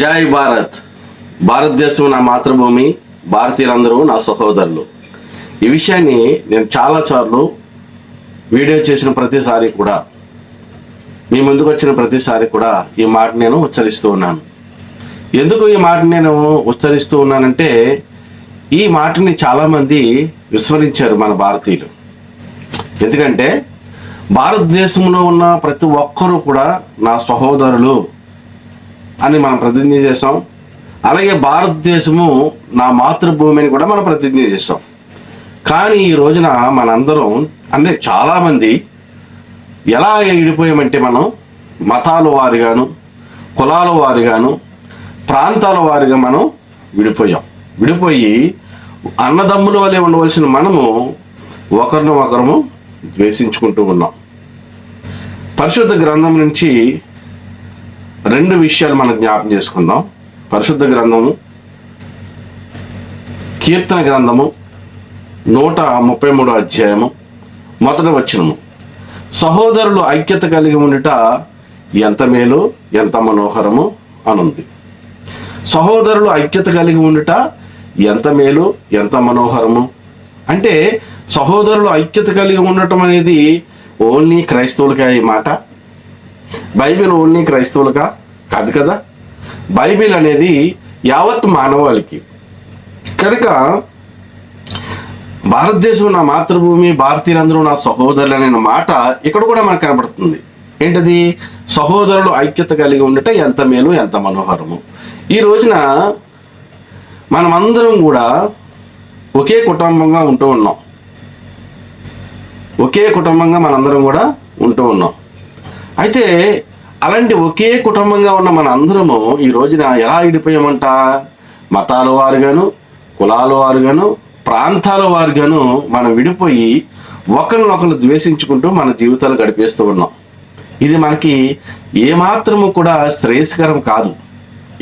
జై భారత్. భారతదేశం నా మాతృభూమి భారతీయులందరూ నా సహోదరులు. ఈ విషయాన్ని నేను చాలాసార్లు వీడియో చేసిన ప్రతిసారి కూడా మీ ముందుకు వచ్చిన ప్రతిసారి కూడా ఈ మాట నేను ఉచ్చరిస్తూ ఉన్నాను. ఎందుకు ఈ మాట నేను ఉచ్చరిస్తూ ఉన్నానంటే ఈ మాటని చాలామంది విస్మరించారు మన భారతీయులు. ఎందుకంటే భారతదేశంలో ఉన్న ప్రతి ఒక్కరూ కూడా నా సహోదరులు. అని మనం ప్రతిజ్ఞ చేసాం అలాగే భారతదేశము నా మాతృభూమిని కూడా మనం ప్రతిజ్ఞ చేసాం కానీ ఈ రోజున మనందరం అంటే చాలామంది ఎలా విడిపోయామంటే మనం మతాల వారిగాను కులాల వారిగాను ప్రాంతాల వారిగా మనం విడిపోయాం. విడిపోయి అన్నదమ్ముల వలె ఉండవలసిన మనము ఒకరిని ఒకరము ద్వేషించుకుంటూ ఉన్నాం. పరిశుద్ధ గ్రంథం నుంచి రెండు విషయాలు మనం జ్ఞాపం చేసుకుందాం. పరిశుద్ధ గ్రంథము కీర్తన గ్రంథము నూట ముప్పై మూడో అధ్యాయము మొదటి వచనము. సహోదరులు ఐక్యత కలిగి ఉండుట ఎంత మేలు ఎంత మనోహరము అనుంది. సహోదరులు ఐక్యత కలిగి ఉండుట ఎంత మేలు ఎంత మనోహరము? అంటే సహోదరులు ఐక్యత కలిగి ఉండటం అనేది ఓన్లీ క్రైస్తవులకే మాట. బైబిల్ ఓన్లీ క్రైస్తవులుగా కాదు కదా? బైబిల్ అనేది యావత్ మానవాళికి. కనుక భారతదేశం నా మాతృభూమి భారతీయులందరూ నా సహోదరులు అనే మాట ఇక్కడ కూడా మనకు కనబడుతుంది. ఏంటది? సహోదరులు ఐక్యత కలిగి ఉండటం ఎంత మేలు ఎంత మనోహరము. ఈ రోజున మనమందరం కూడా ఒకే కుటుంబంగా ఉంటూ ఉన్నాం. ఒకే కుటుంబంగా మనందరం కూడా ఉంటూ ఉన్నాం. అయితే అలాంటి ఒకే కుటుంబంగా ఉన్న మన అందరము ఈ రోజున ఎలా విడిపోయామంట? మతాల వారుగాను కులాల వారుగాను ప్రాంతాల వారుగాను మనం విడిపోయి ఒకరినొకరు ద్వేషించుకుంటూ మన జీవితాలు గడిపేస్తూ ఉన్నాం. ఇది మనకి ఏమాత్రము కూడా శ్రేయస్కరం కాదు.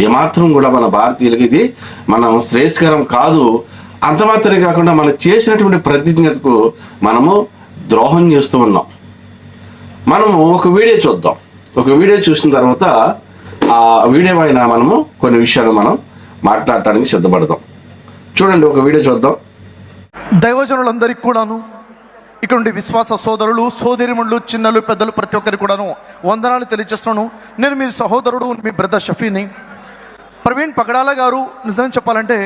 ఏమాత్రం కూడా మన భారతీయులకి ఇది మనం శ్రేయస్కరం కాదు. అంత మాత్రమే కాకుండా మనం చేసినటువంటి ప్రతిజ్ఞతకు మనము ద్రోహం చేస్తూ ఉన్నాం. మనము ఒక వీడియో చూద్దాం. ఒక వీడియో చూసిన తర్వాత ఆ వీడియో పైన మనము కొన్ని విషయాలు మనం మాట్లాడటానికి సిద్ధపడదాం. చూడండి ఒక వీడియో చూద్దాం. దైవజనులందరికీ కూడాను ఇక్కడ విశ్వాస సోదరులు సోదరిముళ్ళు చిన్నలు పెద్దలు ప్రతి ఒక్కరికి కూడాను వందనాలు తెలియజేస్తున్నాను. నేను మీ సహోదరుడు మీ బ్రదర్ షఫీని. ప్రవీణ్ పగడాల గారు నిజం చెప్పాలంటే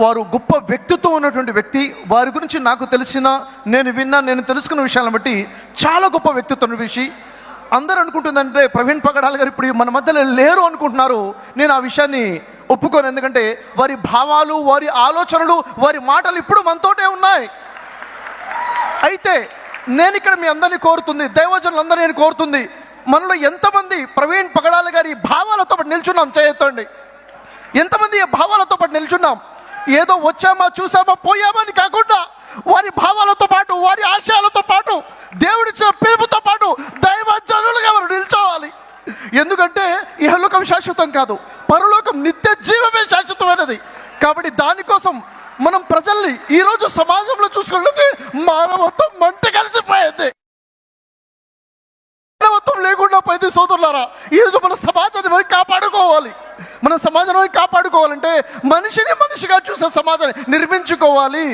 వారు గొప్ప వ్యక్తిత్వం ఉన్నటువంటి వ్యక్తి. వారి గురించి నాకు తెలిసిన నేను విన్నా నేను తెలుసుకున్న విషయాలను బట్టి చాలా గొప్ప వ్యక్తిత్వం విషయం అందరూ అనుకుంటుందంటే ప్రవీణ్ పగడాల గారు ఇప్పుడు మన మధ్యలో లేరు అనుకుంటున్నారు. నేను ఆ విషయాన్ని ఒప్పుకోను. ఎందుకంటే వారి భావాలు వారి ఆలోచనలు వారి మాటలు ఇప్పుడు మనతోటే ఉన్నాయి. అయితే నేను ఇక్కడ మీ అందరినీ కోరుతుంది దైవజనులందరూ నేను కోరుతుంది. మనలో ఎంతమంది ప్రవీణ్ పగడాల గారి భావాలతో పాటు నిల్చున్నాం చేయొత్తండి ఎంతమంది భావాలతో పాటు నిల్చున్నాం? ఏదో వచ్చామా చూసామా పోయామా అని కాకుండా వారి భావాలతో పాటు వారి ఆశయాలతో పాటు దేవుడిచ్చిన పిలుపుతో పాటు దైవజనులుగా వారు నిల్చోవాలి. ఎందుకంటే ఇహలోకం శాశ్వతం కాదు పరలోకం నిత్య జీవమే శాశ్వతమైనది. కాబట్టి దానికోసం మనం ప్రజల్ని ఈరోజు సమాజంలో చూసుకున్నది మానవత్వం మంట కలిసిపోయింది. మానవత్వం లేకుండా పోయింది సోదరులారా ఈరోజు మన సమాజాన్ని మనం కాపాడుకోవాలి. మన సమాజాన్ని కాపాడుకోవాలంటే మనిషిని మనిషిగా చూసే సమాజాన్ని నిర్మించుకోవాలి.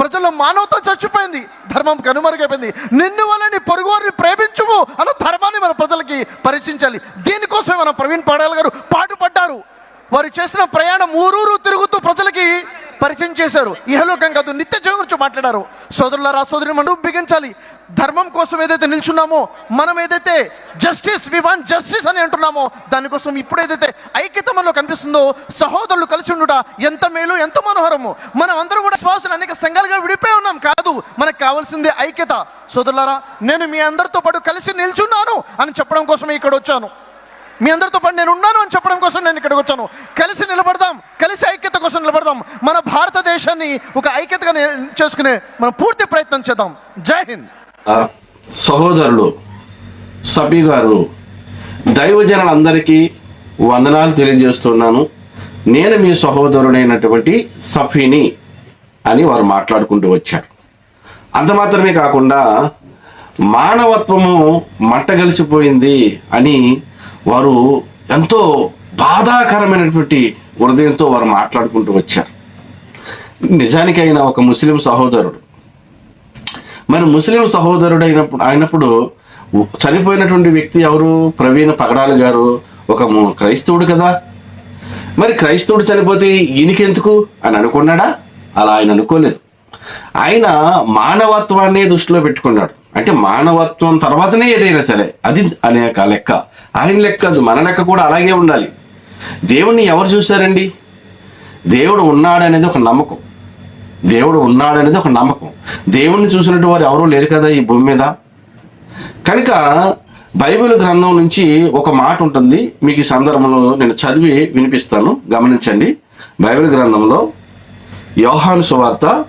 ప్రజల్లో మానవత చచ్చిపోయింది ధర్మం కనుమరుగైపోయింది. నిన్ను వాళ్ళని పొరుగువారిని ప్రేమించుము అన్న ధర్మాన్ని మన ప్రజలకి పరిచయించాలి దీనికోసమే మన ప్రవీణ్ పాడాల గారు పాటుపడ్డారు. వారు చేసిన ప్రయాణం ఊరూరు తిరుగుతూ ప్రజలకి పరిచయం చేశారు. ఇహలోకం కాదు నిత్య జీవం గురించి మాట్లాడారు. సోదరులారా సోదరి మనం బిగించాలి. ధర్మం కోసం ఏదైతే నిల్చున్నామో మనం ఏదైతే జస్టిస్ వివాన్ జస్టిస్ అని అంటున్నామో దానికోసం ఇప్పుడు ఏదైతే ఐక్యత మనలో కనిపిస్తుందో సహోదరులు కలిసి ఉండుట ఎంత మేలు ఎంత మనోహరము. మనం అందరం కూడా శ్వాసలు అనేక సంఘాలుగా విడిపోయి ఉన్నాం. కాదు మనకు కావాల్సింది ఐక్యత. సోదరులారా నేను మీ అందరితో పాటు కలిసి నిల్చున్నాను అని చెప్పడం కోసమే ఇక్కడ వచ్చాను మీ అందరితో పాటు నేను ఉన్నాను అని చెప్పడం కోసం నేను ఇక్కడికి వచ్చాను. కలిసి నిలబడదాం కలిసి ఐక్యత కోసం నిలబడదాం. మన భారతదేశాన్ని ఒక ఐక్యతగా చేసుకునే మనం పూర్తి ప్రయత్నం చేద్దాం. జై హింద్. సహోదరులు సభ్యు గారు దైవజనులందరికీ వందనాలు తెలియజేస్తున్నాను. నేను మీ సహోదరుడైనటువంటి సఫీని అని వారు మాట్లాడుకుంటూ వచ్చారు. అంత మాత్రమే కాకుండా మానవత్వము మట్టగలిచిపోయింది అని వారు ఎంతో బాధాకరమైనటువంటి హృదయంతో వారు మాట్లాడుకుంటూ వచ్చారు. నిజానికి ఆయన ఒక ముస్లిం సహోదరుడు. మరి ముస్లిం సహోదరుడు అయినప్పుడు అయినప్పుడు చనిపోయినటువంటి వ్యక్తి ఎవరు? ప్రవీణ పగడాల గారు ఒక క్రైస్తవుడు కదా. మరి క్రైస్తవుడు చనిపోతే ఈయనకెందుకు? అని అనుకున్నాడా? అలా ఆయన అనుకోలేదు. ఆయన మానవత్వాన్ని దృష్టిలో పెట్టుకున్నాడు. అంటే మానవత్వం తర్వాతనే ఏదైనా సరే అది అనే ఒక లెక్క. ఆయన లెక్క కాదు మన లెక్క కూడా అలాగే ఉండాలి. దేవుణ్ణి ఎవరు చూశారండి? దేవుడు ఉన్నాడు అనేది ఒక నమ్మకం. దేవుడు ఉన్నాడనేది ఒక నమ్మకం. దేవుణ్ణి చూసినట్టు వారు ఎవరూ లేరు కదా ఈ భూమి మీద? కనుక బైబిల్ గ్రంథం నుంచి ఒక మాట ఉంటుంది. మీకు ఈ సందర్భంలో నేను చదివి వినిపిస్తాను. గమనించండి. బైబిల్ గ్రంథంలో యోహాను సువార్త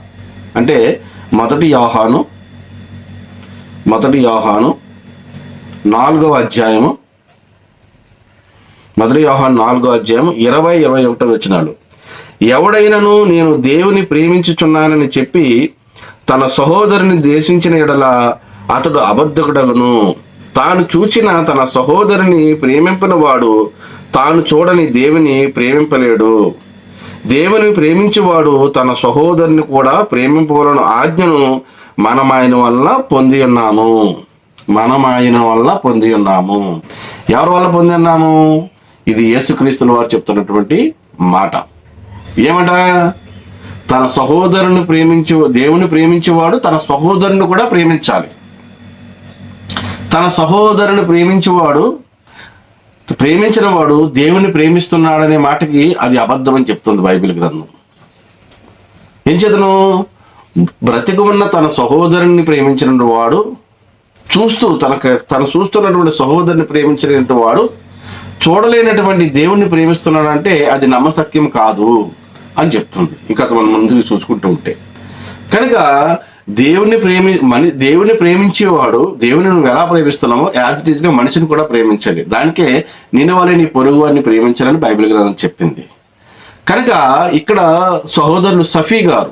అంటే మొదటి యోహాను మొదటి యోహాను నాలుగవ అధ్యాయము మొదటి వ్యవహారం నాలుగో అధ్యాయం ఇరవై ఇరవై ఒకటో వచ్చినాడు ఎవడైనను నేను దేవుని ప్రేమించుచున్నానని చెప్పి తన సహోదరుని ద్వేషించిన ఎడల అతడు అబద్ధకుడగును. తాను చూచిన తన సహోదరుని ప్రేమింపని వాడు తాను చూడని దేవుని ప్రేమింపలేడు. దేవుని ప్రేమించేవాడు తన సహోదరుని కూడా ప్రేమింపవలను ఆజ్ఞను మనం ఆయన వల్ల పొంది ఉన్నాము. మనం ఆయన వల్ల పొంది ఉన్నాము. ఎవరి వల్ల పొంది ఉన్నాము? ఇది యేసుక్రీస్తుల వారు చెప్తున్నటువంటి మాట. ఏమంట? తన సహోదరుని ప్రేమించే దేవుని ప్రేమించేవాడు తన సహోదరుని కూడా ప్రేమించాలి. తన సహోదరుని ప్రేమించేవాడు ప్రేమించిన వాడు దేవుని ప్రేమిస్తున్నాడనే మాటకి అది అబద్ధం అని చెప్తుంది బైబిల్ గ్రంథం. ఏం చేతను? బ్రతికి ఉన్న తన సహోదరుని ప్రేమించిన వాడు చూస్తూ తనకు తను చూస్తున్నటువంటి సహోదరుని ప్రేమించినటువంటి వాడు చూడలేనటువంటి దేవుణ్ణి ప్రేమిస్తున్నాడంటే అది నమ్మసక్యం కాదు అని చెప్తుంది. ఇంకా మనం ముందుకు చూసుకుంటూ ఉంటే. కనుక దేవుణ్ణి ప్రేమి మని దేవుని ప్రేమించేవాడు దేవుని నువ్వు ఎలా ప్రేమిస్తున్నామో యాజ్ ఇట్ ఈస్గా మనిషిని కూడా ప్రేమించాలి. దానికే నేను వాళ్ళే నీ పొరుగు వారిని ప్రేమించాలని బైబిల్ గ్రంథం చెప్పింది. కనుక ఇక్కడ సహోదరులు సఫీ గారు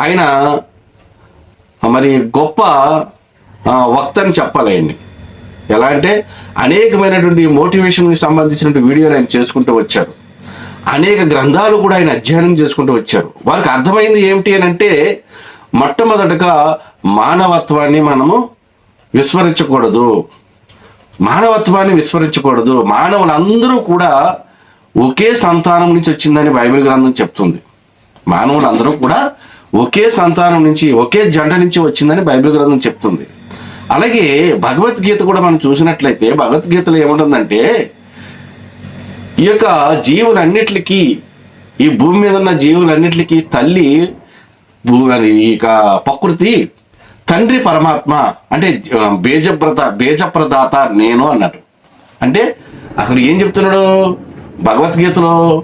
ఆయన మరి గొప్ప వక్తని వక్త అని ఎలా అంటే అనేకమైనటువంటి మోటివేషన్కి సంబంధించిన వీడియోలు ఆయన చేసుకుంటూ వచ్చారు. అనేక గ్రంథాలు కూడా ఆయన అధ్యయనం చేసుకుంటూ వచ్చారు. వారికి అర్థమైంది ఏమిటి అని అంటే మొట్టమొదటగా మానవత్వాన్ని మనము విస్మరించకూడదు. మానవత్వాన్ని విస్మరించకూడదు. మానవులందరూ కూడా ఒకే సంతానం నుంచి వచ్చిందని బైబిల్ గ్రంథం చెప్తుంది. మానవులందరూ కూడా ఒకే సంతానం నుంచి ఒకే జంట నుంచి వచ్చిందని బైబిల్ గ్రంథం చెప్తుంది. అలాగే భగవద్గీత కూడా మనం చూసినట్లయితే భగవద్గీతలో ఏముంటుందంటే ఈ యొక్క జీవులన్నిటికీ ఈ భూమి మీద ఉన్న జీవులన్నిటికీ తల్లి భూ అది ప్రకృతి తండ్రి పరమాత్మ అంటే బేజప్రత బేజప్రదాత బీజప్రదాత నేను అన్నాడు అంటే అక్కడ ఏం చెప్తున్నాడు? భగవద్గీతలో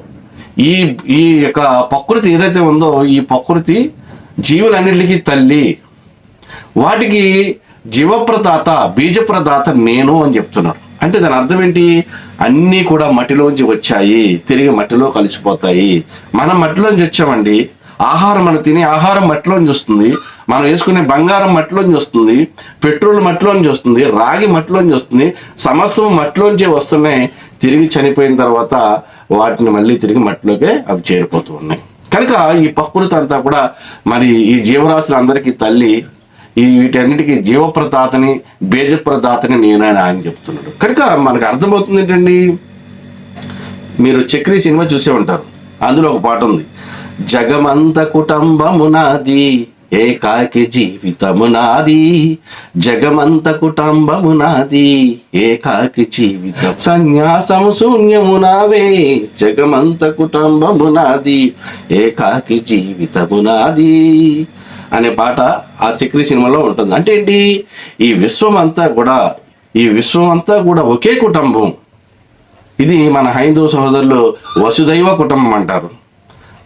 ఈ ఈ యొక్క ప్రకృతి ఏదైతే ఉందో ఈ ప్రకృతి జీవులన్నిటికీ తల్లి. వాటికి జీవప్రదాత బీజప్రదాత నేను అని చెప్తున్నాడు అంటే దాని అర్థం ఏంటి? అన్నీ కూడా మట్టిలోంచి వచ్చాయి. తిరిగి మట్టిలో కలిసిపోతాయి. మనం మట్టిలోంచి వచ్చామండి. ఆహారం మనం తినే ఆహారం మట్టిలోంచి వస్తుంది. మనం వేసుకునే బంగారం మట్టిలోంచి వస్తుంది. పెట్రోల్ మట్టిలోంచి వస్తుంది. రాగి మట్టిలోంచి వస్తుంది. సమస్తం మట్టిలోంచే వస్తున్నాయి. తిరిగి చనిపోయిన తర్వాత వాటిని మళ్ళీ తిరిగి మట్టిలోకే అవి చేరిపోతూ ఉన్నాయి. కనుక ఈ ప్రకృతి అంతా కూడా మరి ఈ జీవరాశులందరికీ తల్లి ఈ వీటన్నిటికీ జీవప్రదాతని బీజప్రదాతని నేనని ఆయన చెప్తున్నాడు. కనుక మనకు అర్థమవుతుంది ఏంటండి? మీరు చక్రి సినిమా చూసే ఉంటారు. అందులో ఒక పాట ఉంది. జగమంత కుటుంబము నాది ఏకాకి జీవితము నాది. జగమంత కుటుంబము నాది ఏకాకి జీవితం. సన్యాసము శూన్యము నావే జగమంత కుటుంబము నాది ఏకాకి జీవితము నాది. అనే పాట ఆ సిక్రీ సినిమాలో ఉంటుంది. అంటే ఏంటి? ఈ విశ్వం అంతా కూడా ఈ విశ్వం అంతా కూడా ఒకే కుటుంబం. ఇది మన హైందవ సహోదరులు వసుదైవ కుటుంబం అంటారు.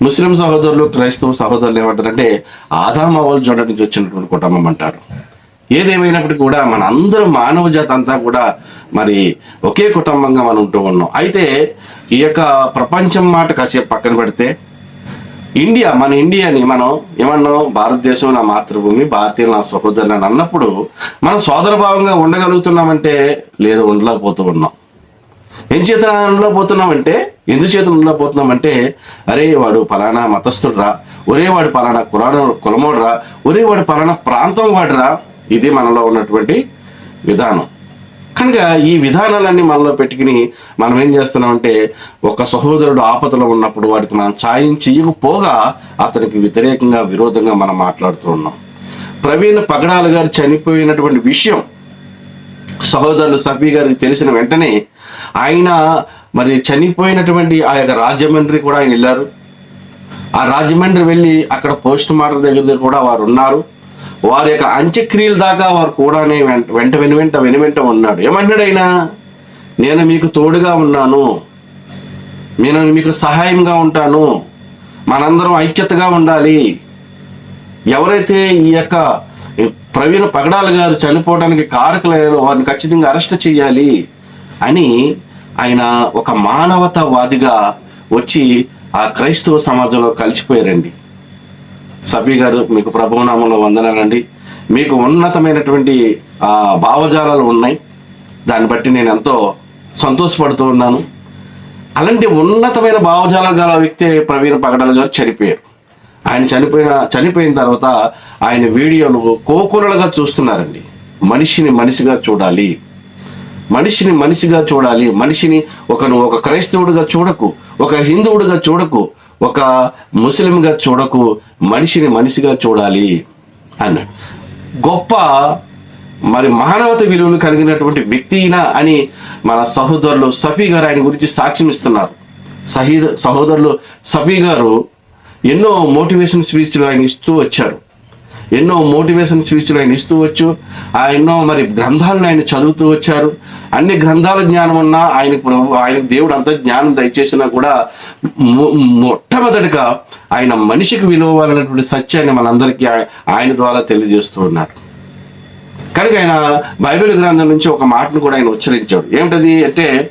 ముస్లిం సహోదరులు క్రైస్తవ సహోదరులు ఏమంటారంటే ఆదామవల్ జొండ నుంచి వచ్చినటువంటి కుటుంబం అంటారు. ఏదేమైనప్పటికీ కూడా మన అందరూ మానవ జాతి అంతా కూడా మరి ఒకే కుటుంబంగా మనం ఉంటూ ఉన్నాం. అయితే ఈ యొక్క ప్రపంచం మాట కాసేపు పక్కన పెడితే ఇండియా మన ఇండియాని మనం ఏమన్నాం భారతదేశం నా మాతృభూమి భారతీయులు నా సహోదరులు అని అన్నప్పుడు మనం సోదరభావంగా ఉండగలుగుతున్నామంటే లేదు ఉండలేకపోతూ ఉన్నాం. ఏం చేత ఉండలేకపోతున్నామంటే ఎందుకు చేత పోతున్నామంటే అరే వాడు పలానా మతస్థుడురా ఒరే వాడు పలానా కురాన కులమోడురా ఒరే వాడు పలానా ప్రాంతం వాడురా ఇది మనలో ఉన్నటువంటి విధానం. కనుక ఈ విధానాలన్నీ మనలో పెట్టుకుని మనం ఏం చేస్తున్నామంటే ఒక సహోదరుడు ఆపదలో ఉన్నప్పుడు వాడికి మనం సాయం చేయకపోగా అతనికి వ్యతిరేకంగా విరోధంగా మనం మాట్లాడుతూ ఉన్నాం. ప్రవీణ్ పగడాల గారు చనిపోయినటువంటి విషయం సహోదరులు సఫీ గారికి తెలిసిన వెంటనే ఆయన మరి చనిపోయినటువంటి ఆ యొక్క రాజమండ్రి కూడా ఆయన వెళ్ళారు. ఆ రాజమండ్రి వెళ్ళి అక్కడ పోస్ట్ మార్టం దగ్గర కూడా వారు ఉన్నారు. వారి యొక్క అంత్యక్రియల దాకా వారు కూడానే వెంట వెంట వెను వెంట వెను వెంట ఉన్నాడు. ఏమన్నాడు ఆయన నేను మీకు తోడుగా ఉన్నాను. నేను మీకు సహాయంగా ఉంటాను. మనందరం ఐక్యతగా ఉండాలి. ఎవరైతే ఈ యొక్క ప్రవీణ పగడాల గారు చనిపోవడానికి కారకులయ్యారో వారిని ఖచ్చితంగా అరెస్ట్ చేయాలి అని ఆయన ఒక మానవతావాదిగా వచ్చి ఆ క్రైస్తవ సమాజంలో కలిసిపోయారండి. సఫీ గారు మీకు ప్రభునామంలో వందనాలండి మీకు ఉన్నతమైనటువంటి భావజాలాలు ఉన్నాయి. దాన్ని బట్టి నేను ఎంతో సంతోషపడుతూ ఉన్నాను. అలాంటి ఉన్నతమైన భావజాలం గల వ్యక్తి ప్రవీణ పగడాల గారు చనిపోయారు. ఆయన చనిపోయిన చనిపోయిన తర్వాత ఆయన వీడియోలు కోకులలుగా చూస్తున్నారండి. మనిషిని మనిషిగా చూడాలి. మనిషిని మనిషిగా చూడాలి. మనిషిని ఒక ఒక క్రైస్తవుడిగా చూడకు ఒక హిందువుడిగా చూడకు ఒక ముస్లింగా చూడకు మనిషిని మనిషిగా చూడాలి అన్నాడు. గొప్ప మరి మానవత విలువలు కలిగినటువంటి వ్యక్తి అని మన సహోదరులు సఫీ గారు ఆయన గురించి సాక్ష్యం ఇస్తున్నారు. సహీ సహోదరులు సఫీ గారు ఎన్నో మోటివేషన్ స్పీచ్లు ఆయన ఇస్తూ వచ్చారు. ఎన్నో మోటివేషన్ స్పీచ్లు ఆయన ఇస్తూ వచ్చు. ఆ ఎన్నో మరి గ్రంథాలను ఆయన చదువుతూ వచ్చారు. అన్ని గ్రంథాల జ్ఞానం ఉన్నా ఆయనకు ప్రభు ఆయనకు దేవుడు అంత జ్ఞానం దయచేసినా కూడా మొట్టమొదటిగా ఆయన మనిషికి విలువలైనటువంటి సత్యాన్ని మనందరికీ ఆయన ద్వారా తెలియజేస్తూ ఉన్నారు కనుక ఆయన బైబిల్ గ్రంథం నుంచి ఒక మాటను కూడా ఆయన ఉచ్చరించాడు. ఏమిటది అంటే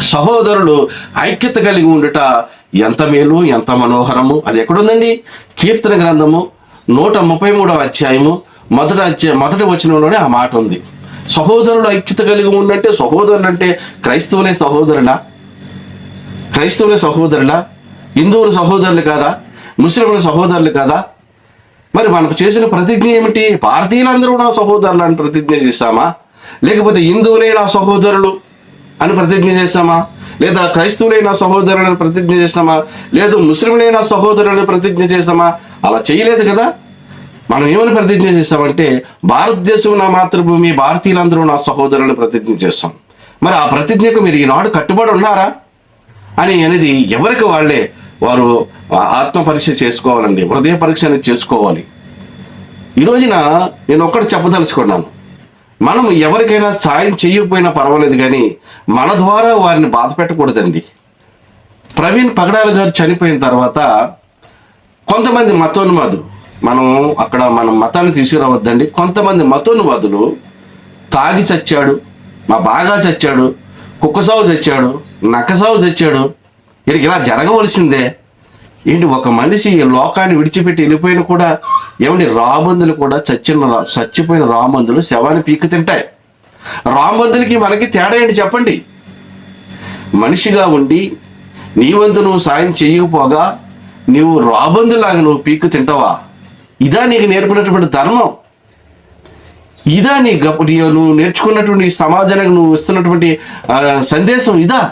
సహోదరులు ఐక్యత కలిగి ఉండుట ఎంత మేలు ఎంత మనోహరము. అది ఎక్కడుందండి? కీర్తన గ్రంథము నూట ముప్పై మూడవ అధ్యాయము మొదట మొదటి వచనంలోనే ఆ మాట ఉంది. సహోదరులు ఐక్యత కలిగి ఉండంటే సహోదరులు అంటే క్రైస్తవులే సహోదరులా? క్రైస్తవులే సహోదరులా? హిందువులు సహోదరులు కాదా? ముస్లింలు సహోదరులు కాదా? మరి మనకు చేసిన ప్రతిజ్ఞ ఏమిటి? భారతీయులందరూ నా సహోదరులు అని ప్రతిజ్ఞ చేస్తామా? లేకపోతే హిందువులే నా సహోదరులు అని ప్రతిజ్ఞ చేస్తామా? లేదా క్రైస్తవులైన సహోదరులను ప్రతిజ్ఞ చేస్తామా? లేదు ముస్లింలైన సహోదరులను ప్రతిజ్ఞ చేస్తామా? అలా చేయలేదు కదా? మనం ఏమని ప్రతిజ్ఞ చేస్తామంటే భారతదేశం నా మాతృభూమి భారతీయులందరూ నా సహోదరులను ప్రతిజ్ఞ చేస్తాం. మరి ఆ ప్రతిజ్ఞకు మీరు ఈనాడు కట్టుబడి ఉన్నారా? అని అనేది ఎవరికి వాళ్ళే వారు ఆత్మ పరీక్ష చేసుకోవాలండి హృదయ పరీక్ష అనేది చేసుకోవాలి. ఈ రోజున నేను ఒక్కటి చెప్పదలుచుకున్నాను. మనం ఎవరికైనా సాయం చేయకపోయినా పర్వాలేదు కానీ మన ద్వారా వారిని బాధ పెట్టకూడదండి. ప్రవీణ్ పగడాల గారు చనిపోయిన తర్వాత కొంతమంది మతోన్మాదులు. మనం అక్కడ మనం మతాన్ని తీసుకురావద్దండి. కొంతమంది మతోన్మాదులు తాగి చచ్చాడు మా బాగా చచ్చాడు కుక్కసావు చచ్చాడు నక్కసావు చచ్చాడు. వీడికి ఇలా జరగవలసిందే. ఏంటి ఒక మనిషి ఈ లోకాన్ని విడిచిపెట్టి వెళ్ళిపోయిన కూడా ఏమండి రాబందులు కూడా చచ్చిన రా- చచ్చిపోయిన రాబందులు శవాన్ని పీక్కు తింటాయి. రాబందులకి మనకి తేడా ఏంటి చెప్పండి? మనిషిగా ఉండి నీ వంతు నువ్వు సాయం చేయకపోగా నీవు రాబందులాగా నువ్వు పీక్కు తింటావా? ఇదా నీకు నేర్పినటువంటి ధర్మం. ఇదా నీ గొప్ప నువ్వు నేర్చుకున్నటువంటి సమాజానికి నువ్వు ఇస్తున్నటువంటి సందేశం ఇదా?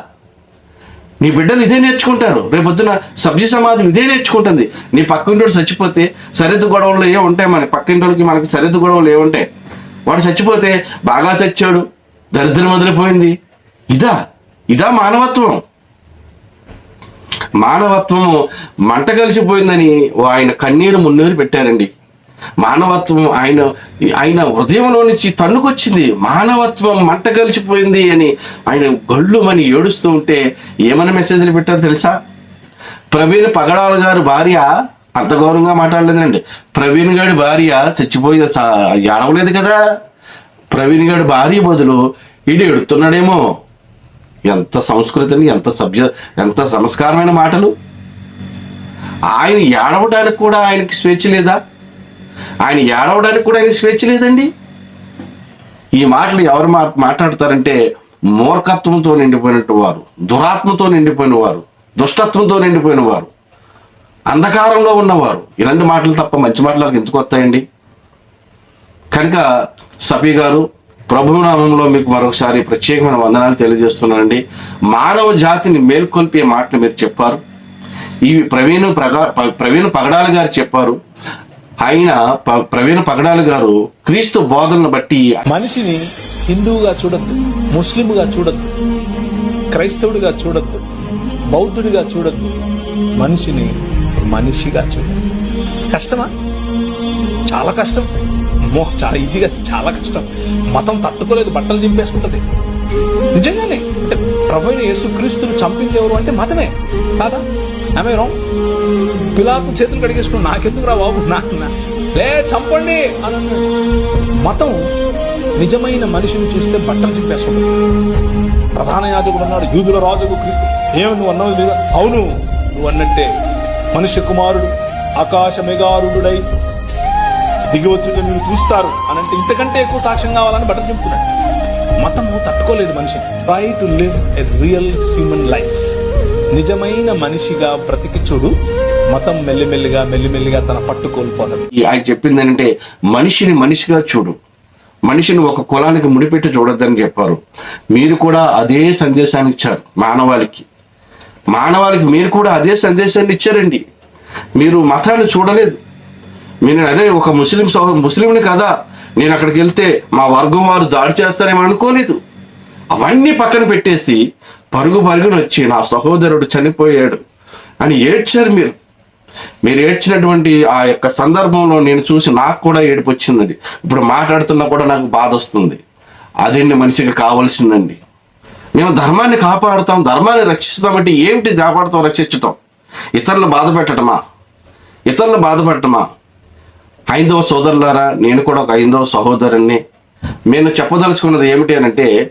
నీ బిడ్డలు ఇదే నేర్చుకుంటారు. రేపొద్దున సభ్య సమాజం ఇదే నేర్చుకుంటుంది. నీ పక్కింటోడు చచ్చిపోతే సరిహద్దు గొడవలు ఏ ఉంటాయి మన పక్కింటోడికి మనకి సరిహద్దు గొడవలు ఏ ఉంటాయి? వాడు చచ్చిపోతే బాగా చచ్చాడు దరిద్రం వదిలిపోయింది. ఇదా? ఇదా మానవత్వం. మానవత్వము మంట కలిసిపోయిందని ఆయన కన్నీరు మున్నీరు పెట్టారండి. మానవత్వం ఆయన ఆయన హృదయంలో నుంచి తన్నుకొచ్చింది. మానవత్వం మంట కలిసిపోయింది అని ఆయన గళ్ళు మని ఏడుస్తూ ఉంటే ఏమైనా మెసేజ్లు పెట్టారు తెలుసా? ప్రవీణ్ పగడాల గారు భార్య అంత గౌరవంగా మాట్లాడలేదండి. ప్రవీణ్ గారి భార్య చచ్చిపోయి ఏడవలేదు కదా? ప్రవీణ్ గారి భార్య బదులు ఈడు ఎడుతున్నాడేమో ఎంత సంస్కృతిని ఎంత సభ్య ఎంత సంస్కారమైన మాటలు? ఆయన ఏడవడానికి కూడా ఆయనకి స్వేచ్ఛ లేదా? ఆయన ఏడవడానికి కూడా ఆయన స్వేచ్ఛ లేదండి? ఈ మాటలు ఎవరు మా మాట్లాడతారంటే మూర్ఖత్వంతో నిండిపోయినట్టు వారు దురాత్మతో నిండిపోయిన వారు దుష్టత్వంతో నిండిపోయిన వారు అంధకారంలో ఉన్నవారు. ఇలాంటి మాటలు తప్ప మంచి మాటలకు ఎందుకు వస్తాయండి? కనుక సఫీ గారు ప్రభు నామంలో మీకు మరొకసారి ప్రత్యేకమైన వందనాలు తెలియజేస్తున్నానండి. మానవ జాతిని మేల్కొల్పే మాటలు మీరు చెప్పారు. ఇవి ప్రవీణ్ ప్రగా ప్రవీణ్ పగడాల గారు చెప్పారు. ఆయన ప్రవీణ్ పగడాల గారు క్రీస్తు బోధనను బట్టి మనిషిని హిందువుగా చూడద్దు ముస్లింగా చూడద్దు క్రైస్తవుడిగా చూడద్దు బౌద్ధుడిగా చూడద్దు. మనిషిని మనిషిగా చూడద్దు కష్టమా? చాలా కష్టం. అమ్మో చాలా ఈజీగా చాలా కష్టం. మతం తట్టుకోలేదు బట్టలు చింపేసుకుంటది. నిజంగానే అంటే ప్రభుత్వ యేసుక్రీస్తుని చంపింది ఎవరు అంటే మతమే కాదా? ఆమె రాంగ్ పిలాతు చేతులు కడిగేసుకుని నాకెందుకు రా బాబు నా లే చంపండి అని మతం నిజమైన మనిషిని చూస్తే బట్టలు చింపేసుకుంటుంది. ప్రధాన యాజకుడు అన్నాడు యూదుల రాజుకు క్రీస్తు ఏమి నువ్వు అన్నావు లేదా అవును నువ్వు అన్నట్టే మనుష్య కుమారుడు ఆకాశ మెగారుడై దిగి వచ్చుంటే మీరు చూస్తారు అని అంటే ఇంతకంటే ఎక్కువ సాక్ష్యం కావాలని బట్టలు చింపుకున్నాడు. మతము తట్టుకోలేదు మనిషి try to live a real human life నిజమైన మనిషిగా బ్రతికి చూడు మతం మెల్లిమెల్లిగా మెల్లిమెల్లిగా తన పట్టు కోల్పోతాడు. ఈ ఆయన చెప్పింది ఏంటంటే మనిషిని మనిషిగా చూడు. మనిషిని ఒక కులానికి ముడిపెట్టి చూడొద్దని చెప్పారు. మీరు కూడా అదే సందేశాన్ని ఇచ్చారు మానవాళికి. మానవాళికి మీరు కూడా అదే సందేశాన్ని ఇచ్చారండి. మీరు మతాన్ని చూడలేదు. నేను అదే ఒక ముస్లిం సహో ముస్లింని కదా నేను అక్కడికి వెళ్తే మా వర్గం వారు దాడి చేస్తారేమో అనుకోలేదు. అవన్నీ పక్కన పెట్టేసి పరుగు పరుగున వచ్చి నా సహోదరుడు చనిపోయాడు అని ఏడ్చారు మీరు. మీరు ఏడ్చినటువంటి ఆ యొక్క సందర్భంలో నేను చూసి నాకు కూడా ఏడుపు వచ్చిందండి. ఇప్పుడు మాట్లాడుతున్నా కూడా నాకు బాధ వస్తుంది. అదండి మనిషికి కావాల్సిందండి? మేము ధర్మాన్ని కాపాడుతాం ధర్మాన్ని రక్షిస్తామంటే ఏమిటి కాపాడుతాం రక్షించటం ఇతరులను బాధ పెట్టడమా ఇతరులను బాధ పెట్టడమా హైందవ సోదరులారా నేను కూడా ఒక హైందవ సహోదరుణ్ణి. నేను చెప్పదలుచుకున్నది ఏమిటి అని అంటే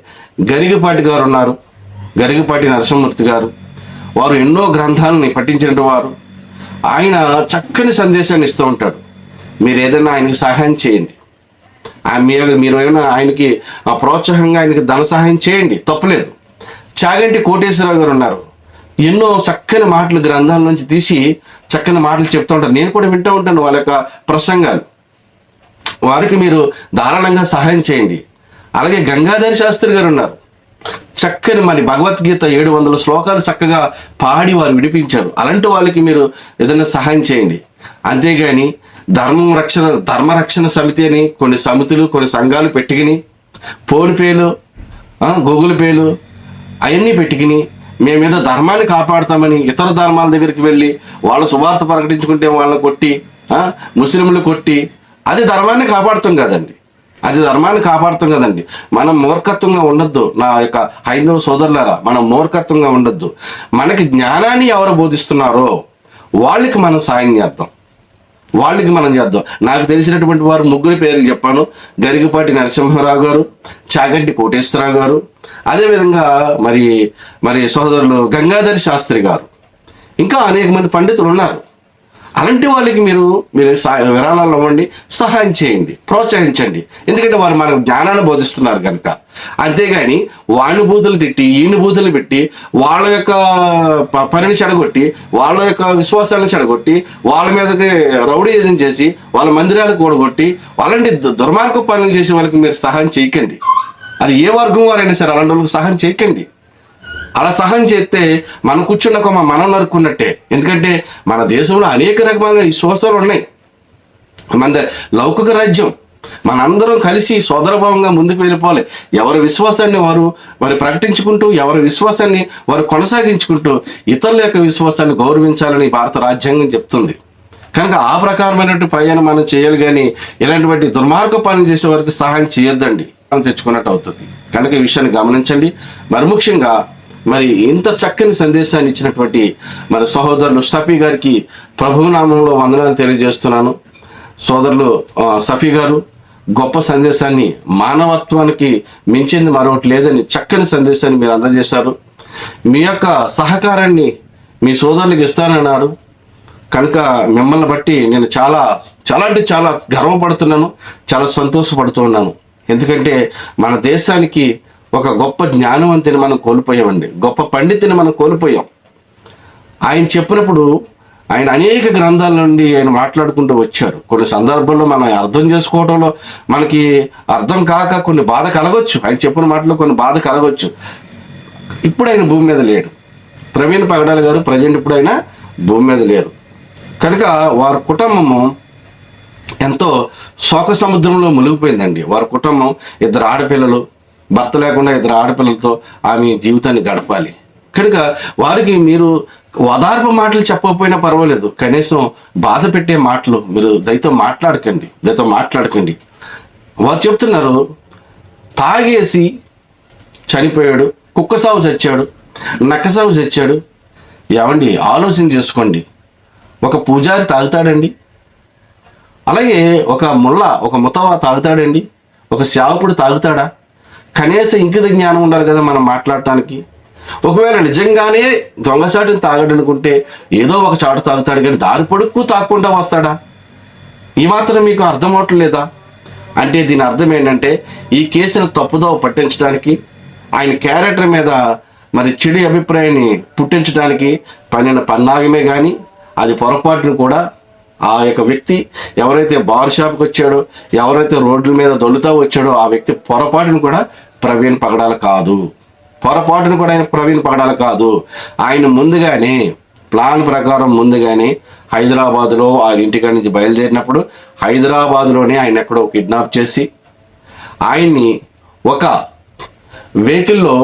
గరిగపాటి గారు ఉన్నారు. గరిగపాటి నరసింహమూర్తి గారు. వారు ఎన్నో గ్రంథాలని పఠించిన వారు. ఆయన చక్కని సందేశాన్ని ఇస్తూ ఉంటాడు. మీరు ఏదైనా ఆయనకి సహాయం చేయండి. మీరు ఏమైనా ఆయనకి ఆ ప్రోత్సాహంగా ఆయనకి ధన సహాయం చేయండి. తప్పలేదు. చాగంటి కోటేశ్వరరావు గారు ఉన్నారు. ఎన్నో చక్కని మాటలు గ్రంథాల నుంచి తీసి చక్కని మాటలు చెప్తూ ఉంటారు. నేను కూడా వింటూ ఉంటాను వాళ్ళ యొక్క ప్రసంగాలు. వారికి మీరు ధారాళంగా సహాయం చేయండి. అలాగే గంగాధరి శాస్త్రి గారు ఉన్నారు. చక్కని మరి భగవద్గీత ఏడు వందల శ్లోకాలు చక్కగా పాడి వారు విడిపించారు. అలాంటి వాళ్ళకి మీరు ఏదైనా సహాయం చేయండి. అంతేగాని ధర్మం రక్షణ ధర్మరక్షణ సమితి అని కొన్ని సమితులు కొన్ని సంఘాలు పెట్టుకుని ఫోన్పేలు గూగుల్ పేలు అవన్నీ పెట్టుకుని మేమేదో ధర్మాన్ని కాపాడుతామని ఇతర ధర్మాల దగ్గరికి వెళ్ళి వాళ్ళ శుభార్త ప్రకటించుకుంటే వాళ్ళని కొట్టి ముస్లింలు కొట్టి అది ధర్మాన్ని కాపాడుతాం కదండి. అది ధర్మాన్ని కాపాడుతాం కదండి. మనం మూర్ఖత్వంగా ఉండొద్దు. నా యొక్క హైందవ సోదరులారా మనం మూర్ఖత్వంగా ఉండొద్దు. మనకి జ్ఞానాన్ని ఎవరు బోధిస్తున్నారో వాళ్ళకి మనం సాయం చేద్దాం. వాళ్ళకి మనం చేద్దాం. నాకు తెలిసినటువంటి వారు ముగ్గురి పేర్లు చెప్పాను. గరిగపాటి నరసింహారావు గారు చాగంటి కోటేశ్వరరావు గారు అదేవిధంగా మరి మరి సోదరులు గంగాధరి శాస్త్రి గారు. ఇంకా అనేక మంది పండితులు ఉన్నారు. అలాంటి వాళ్ళకి మీరు మీరు విరాళాలు ఇవ్వండి సహాయం చేయండి ప్రోత్సహించండి. ఎందుకంటే వారు మనకు జ్ఞానాన్ని బోధిస్తున్నారు కనుక. అంతేగాని వాణి బూతులు తిట్టి ఈయన బూతులు పెట్టి వాళ్ళ యొక్క ప- పనిని చెడగొట్టి వాళ్ళ యొక్క విశ్వాసాలను చెడగొట్టి వాళ్ళ మీదకి రౌడీజం చేసి వాళ్ళ మందిరాలు కూడగొట్టి అలాంటి దు- దుర్మార్గ పనులు చేసే వాళ్ళకి మీరు సహాయం చేయకండి. అది ఏ వర్గం వారైనా సరే అలాంటి వాళ్ళకి సహాయం చేయకండి. అలా సహాయం చేస్తే మనం కూర్చున్న మనం నరుక్కున్నట్టే. ఎందుకంటే మన దేశంలో అనేక రకమైన విశ్వాసాలు ఉన్నాయి. మన లౌకిక రాజ్యం. మనందరం కలిసి సోదరభావంగా ముందుకు వెళ్ళిపోవాలి. ఎవరి విశ్వాసాన్ని వారు మరి ప్రకటించుకుంటూ ఎవరి విశ్వాసాన్ని వారు కొనసాగించుకుంటూ ఇతరుల యొక్క విశ్వాసాన్ని గౌరవించాలని భారత రాజ్యాంగం చెప్తుంది. కనుక ఆ ప్రకారమైనటువంటి ప్రయాణం మనం చేయాలి కానీ ఇలాంటి దుర్మార్గ పనులు చేసే వారికి సహాయం చేయొద్దండి. తెచ్చుకున్నట్టు అవుతుంది. కనుక ఈ విషయాన్ని గమనించండి. మరి ముఖ్యంగా మరి ఇంత చక్కని సందేశాన్ని ఇచ్చినటువంటి మరి సహోదరులు సఫీ గారికి ప్రభునామంలో వందనాలు తెలియజేస్తున్నాను. సోదరులు సఫీ గారు గొప్ప సందేశాన్ని మానవత్వానికి మించింది మరొకటి లేదని చక్కని సందేశాన్ని మీరు అందజేశారు. మీ యొక్క సహకారాన్ని మీ సోదరులకు ఇస్తానన్నారు. కనుక మిమ్మల్ని బట్టి నేను చాలా చాలా అంటే చాలా గర్వపడుతున్నాను. చాలా సంతోషపడుతున్నాను ఎందుకంటే మన దేశానికి ఒక గొప్ప జ్ఞానవంతిని మనం కోల్పోయామండి. గొప్ప పండితుని మనం కోల్పోయాం. ఆయన చెప్పినప్పుడు ఆయన అనేక గ్రంథాల నుండి ఆయన మాట్లాడుకుంటూ వచ్చారు. కొన్ని సందర్భాల్లో మనం అర్థం చేసుకోవడంలో మనకి అర్థం కాక కొన్ని బాధ కలగవచ్చు ఆయన చెప్పిన మాటలో కొన్ని బాధ కలగవచ్చు ఇప్పుడు ఆయన భూమి మీద లేడు. ప్రవీణ్ పగడాల గారు ప్రజెంట్ ఇప్పుడు ఆయన భూమి మీద లేరు. కనుక వారి కుటుంబము ఎంతో శోక సముద్రంలో మునిగిపోయిందండి. వారి కుటుంబం ఇద్దరు ఆడపిల్లలు భర్త లేకుండా ఇద్దరు ఆడపిల్లలతో ఆమె జీవితాన్ని గడపాలి. కనుక వారికి మీరు ఓదార్పు మాటలు చెప్పకపోయినా పర్వాలేదు. కనీసం బాధ పెట్టే మాటలు మీరు దయతో మాట్లాడకండి. దయతో మాట్లాడకండి. వారు చెప్తున్నారు తాగేసి చనిపోయాడు కుక్క సాగు చచ్చాడు నక్క సాగు చచ్చాడు. ఏమండి? ఆలోచన చేసుకోండి. ఒక పూజారి తాగుతాడండి. అలాగే ఒక ముళ్ళ ఒక ముతవ తాగుతాడండి. ఒక సేవకుడు తాగుతాడా? కనీసం ఇంకిత జ్ఞానం ఉండాలి కదా మనం మాట్లాడటానికి. ఒకవేళ నిజంగానే దొంగచాటుని తాగడనుకుంటే ఏదో ఒక చాటు తాగుతాడు కానీ దారి పొడుక్కు తాగకుండా వస్తాడా? ఈ మాత్రం మీకు అర్థం అవట్లేదా అంటే దీని అర్థం ఏంటంటే ఈ కేసును తప్పుదో పట్టించడానికి ఆయన క్యారెక్టర్ మీద మరి చెడు అభిప్రాయాన్ని పుట్టించడానికి పనిన పన్నాగమే కానీ అది పొరపాటును కూడా ఆ యొక్క వ్యక్తి ఎవరైతే బార్ షాప్కి వచ్చాడో ఎవరైతే రోడ్ల మీద దొల్లుతా వచ్చాడో ఆ వ్యక్తి పొరపాటును కూడా ప్రవీణ్ పగడాల కాదు. పొరపాటును కూడా ఆయన ప్రవీణ్ పగడాల కాదు. ఆయన ముందుగానే ప్లాన్ ప్రకారం ముందుగానే హైదరాబాద్లో ఆయన ఇంటికాడి నుంచి బయలుదేరినప్పుడు హైదరాబాద్లోనే ఆయన ఎక్కడో కిడ్నాప్ చేసి ఆయన్ని ఒక వెహికల్లో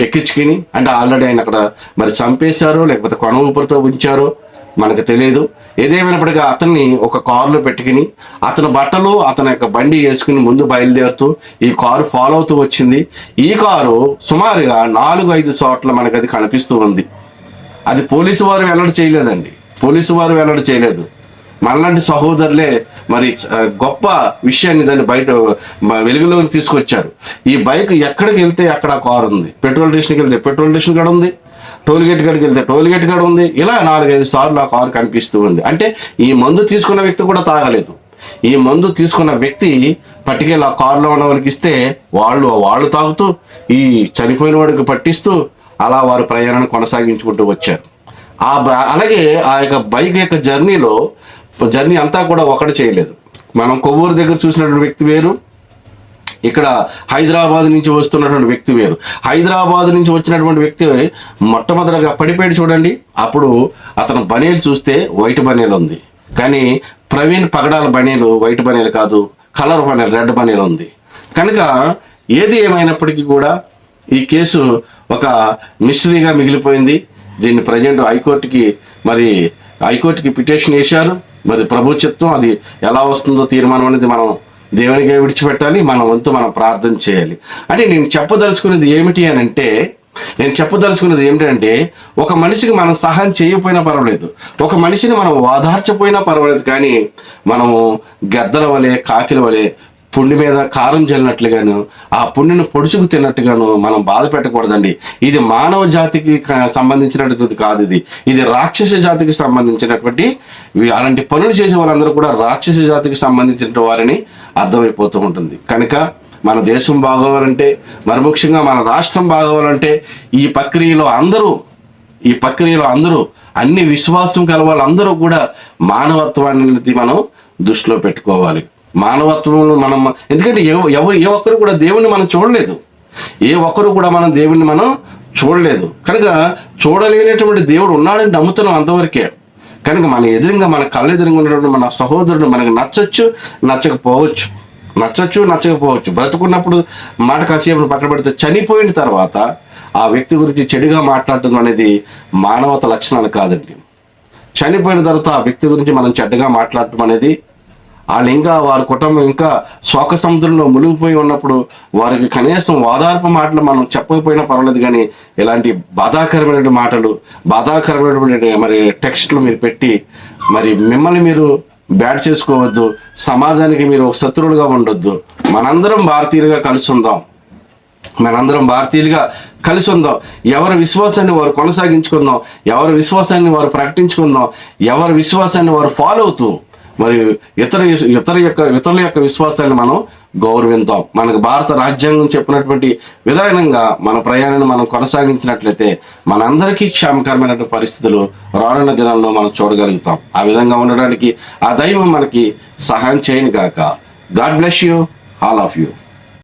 ఎక్కించుకుని అంటే ఆల్రెడీ ఆయన అక్కడ మరి చంపేశారో లేకపోతే కొన ఊపిరితో ఉంచారో మనకు తెలియదు ఏదేమైనప్పటికీ అతన్ని ఒక కారులో పెట్టుకుని అతని బట్టలు అతని యొక్క బండి వేసుకుని ముందు బయలుదేరుతూ ఈ కారు ఫాలో అవుతూ వచ్చింది. ఈ కారు సుమారుగా నాలుగు ఐదు చోట్ల మనకు అది కనిపిస్తూ ఉంది. అది పోలీసు వారు వెల్లడి చేయలేదండి. పోలీసు వారు వెల్లడి చేయలేదు. మనలాంటి సహోదరులే మరి గొప్ప విషయాన్ని దాన్ని బయట వెలుగులోకి తీసుకొచ్చారు. ఈ బైక్ ఎక్కడికి వెళ్తే అక్కడ కారు ఉంది. పెట్రోల్ స్టేషన్కి వెళ్తే పెట్రోల్ స్టేషన్ కూడా ఉంది. టోల్ గేట్ కాడికి వెళ్తే టోల్ గేట్ కాడ ఉంది. ఇలా నాలుగైదు సార్లు ఆ కారు కనిపిస్తూ ఉంది. అంటే ఈ మందు తీసుకున్న వ్యక్తి కూడా తాగలేదు. ఈ మందు తీసుకున్న వ్యక్తి పట్టుకెళ్ళి ఆ కారులో ఉన్న వాళ్ళకి ఇస్తే వాళ్ళు వాళ్ళు తాగుతూ ఈ చనిపోయిన వాడికి పట్టిస్తూ అలా వారు ప్రయాణాన్ని కొనసాగించుకుంటూ వచ్చారు. ఆ బ- అలాగే ఆ యొక్క బైక్ యొక్క జర్నీలో జర్నీ అంతా కూడా ఒకటి చేయలేదు. మనం కొవ్వూరు దగ్గర చూసినటువంటి వ్యక్తి వేరు ఇక్కడ హైదరాబాద్ నుంచి వస్తున్నటువంటి వ్యక్తి వేరు. హైదరాబాద్ నుంచి వచ్చినటువంటి వ్యక్తి మొట్టమొదటిగా పడిపోయాడు చూడండి. అప్పుడు అతను బనీలు చూస్తే వైట్ బనీలు ఉంది. కానీ ప్రవీణ్ పగడాల బనీలు వైట్ బనీలు కాదు కలర్ బనీలు రెడ్ బనీలు ఉంది. కనుక ఏది ఏమైనప్పటికీ కూడా ఈ కేసు ఒక మిస్టరీగా మిగిలిపోయింది. దీన్ని ప్రజెంట్ హైకోర్టుకి మరి హైకోర్టుకి పిటిషన్ వేశారు. మరి ప్రభుత్వం అది ఎలా వస్తుందో తీర్మానం అనేది మనం దేవునికి విడిచిపెట్టాలి మన వంతు మనం ప్రార్థన చేయాలి. అంటే నేను చెప్పదలుచుకున్నది ఏమిటి అని అంటే నేను చెప్పదలుచుకున్నది ఏమిటంటే ఒక మనిషికి మనం సహాయం చేయకపోయినా పర్వాలేదు. ఒక మనిషిని మనం ఓదార్చపోయినా పర్వాలేదు కానీ మనము గద్దల వలె కాకిల వలె పుండి మీద కారం చల్లినట్లుగాను ఆ పుండిని పొడుచుకు తిన్నట్టుగాను మనం బాధ పెట్టకూడదండి. ఇది మానవ జాతికి సంబంధించినటువంటి సంబంధించినటువంటిది కాదు ఇది. ఇది రాక్షస జాతికి సంబంధించినటువంటి అలాంటి పనులు చేసే వాళ్ళందరూ కూడా రాక్షస జాతికి సంబంధించిన వారని అర్థమైపోతూ ఉంటుంది. కనుక మన దేశం బాగోవాలంటే మరి ముఖ్యంగా మన రాష్ట్రం బాగోవాలంటే ఈ ప్రక్రియలో అందరూ ఈ ప్రక్రియలో అందరూ అన్ని విశ్వాసం కల వాళ్ళందరూ కూడా మానవత్వాన్ని మనం దృష్టిలో పెట్టుకోవాలి. మానవత్వంలో మనం ఎందుకంటే ఎవరు ఏ ఒక్కరు కూడా దేవుణ్ణి మనం చూడలేదు. ఏ ఒక్కరు కూడా మనం దేవుణ్ణి మనం చూడలేదు. కనుక చూడలేనటువంటి దేవుడు ఉన్నాడని నమ్ముతున్నాం అంతవరకే. కనుక మన ఎదురుగా మన కళ్ళ ఎదురుగా ఉన్నటువంటి మన సహోదరుడు మనకు నచ్చచ్చు నచ్చకపోవచ్చు. నచ్చచ్చు నచ్చకపోవచ్చు. బ్రతుకున్నప్పుడు మాట కాసేపు పక్కన పెడితే చనిపోయిన తర్వాత ఆ వ్యక్తి గురించి చెడుగా మాట్లాడటం అనేది మానవత లక్షణాలు కాదండి. చనిపోయిన తర్వాత ఆ వ్యక్తి గురించి మనం చెడ్డగా మాట్లాడటం అనేది వాళ్ళు ఇంకా వారి కుటుంబం ఇంకా శోక సముద్రంలో మునిగిపోయి ఉన్నప్పుడు వారికి కనీసం వాదార్పు మాటలు మనం చెప్పకపోయినా పర్వాలేదు కానీ ఇలాంటి బాధాకరమైన మాటలు బాధాకరమైనటువంటి మరి టెక్స్ట్లు మీరు పెట్టి మరి మిమ్మల్ని మీరు బ్యాడ్ చేసుకోవద్దు సమాజానికి మీరు ఒక శత్రువులుగా ఉండొద్దు. మనందరం భారతీయులుగా కలిసి ఉందాం. మనందరం భారతీయులుగా కలిసి ఉందాం. ఎవరి విశ్వాసాన్ని వారు కొనసాగించుకుందాం ఎవరి విశ్వాసాన్ని వారు ప్రకటించుకుందాం ఎవరి విశ్వాసాన్ని వారు ఫాలో అవుతూ మరి ఇతర ఇతర యొక్క ఇతరుల యొక్క విశ్వాసాన్ని మనం గౌరవిద్దాం మనకు భారత రాజ్యాంగం చెప్పినటువంటి విధానంగా మన ప్రయాణాన్ని మనం కొనసాగించినట్లయితే మనందరికీ క్షేమకరమైనటువంటి పరిస్థితులు రానున్న దినాల్లో మనం చూడగలుగుతాం. ఆ విధంగా ఉండడానికి ఆ దైవం మనకి సహాయం చేయను గాక. God bless you. All of you.